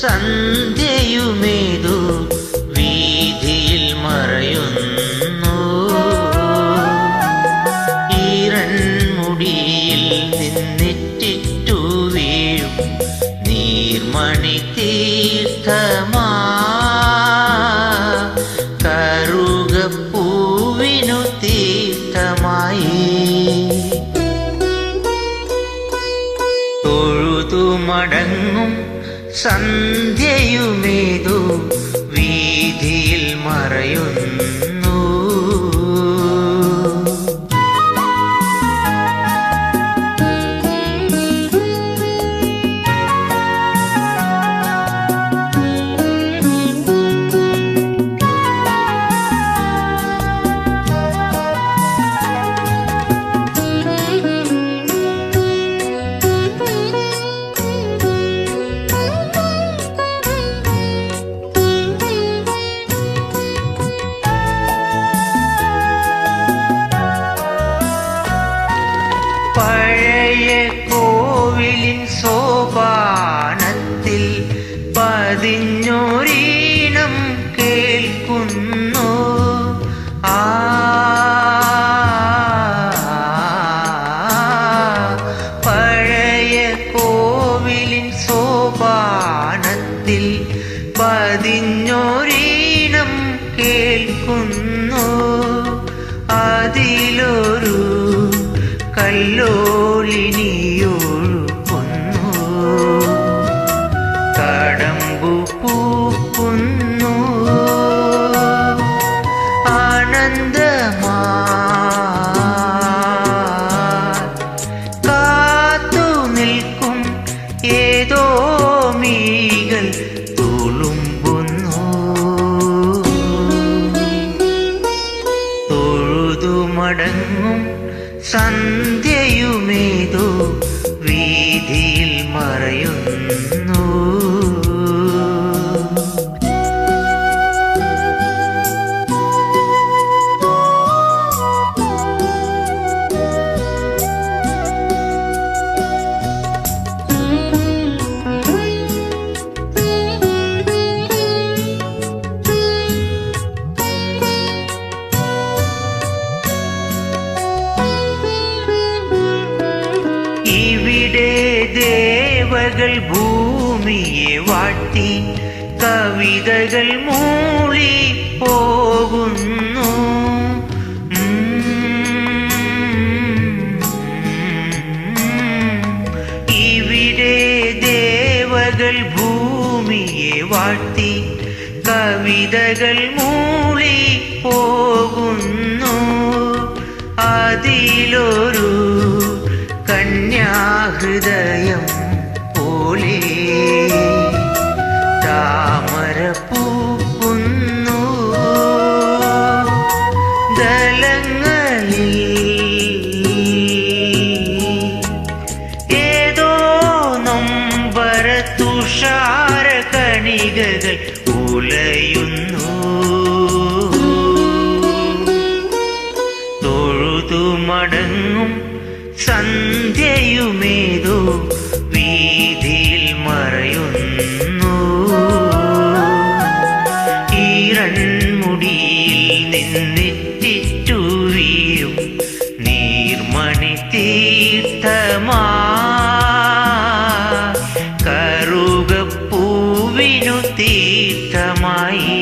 സന്ധ്യയുമേതു വീതിയിൽ മറയുന്നു. ഈറൻമുടിയിൽ നിന്നിറ്റിറ്റു വീഴും നീർമണി തീർത്ഥമാ മടങ്ങും സന്ധ്യയുമേതു വീതിയിൽ മറയുന്നു. കോവിലിൻ സോപാനത്തിൽ പതിഞ്ഞൊരീണം കേൾക്കുന്നു. ആ പഴയ കോവിലിൻ സോപാനത്തിൽ പതിഞ്ഞൊരീണം കേൾക്കുന്നു. അതിലൊരു കല്ലോലിനിയൊഴുക്കുന്നു സന്ധ്യയുമേതോ ഇവിടെ ദേവകൾ ഭൂമിയെ വാട്ടി കവിതകൾ മൂളി പോകുന്നു ഇവിടെ ദേവകൾ ഭൂമിയെ വാട്ടി കവിതകൾ മൂളി പോകുന്നു അതിലൊരു കന്യാഹൃദയം പോലെ താമര പൂക്കുന്നു ദലങ്ങളിൽ ഏതോ നൊമ്പര തുഷാര കണികകൾ ഉലയുന്നു. തൊഴുതു മടങ്ങും സന്ധ്യയുമേതോ വീതിയിൽ മറയുന്നു. ഈറൺമുടിയിൽ മുടിയിൽ വീഴും നീർമണി തീർത്ഥമാ. കറുകപ്പൂവിനു തീർത്ഥമായി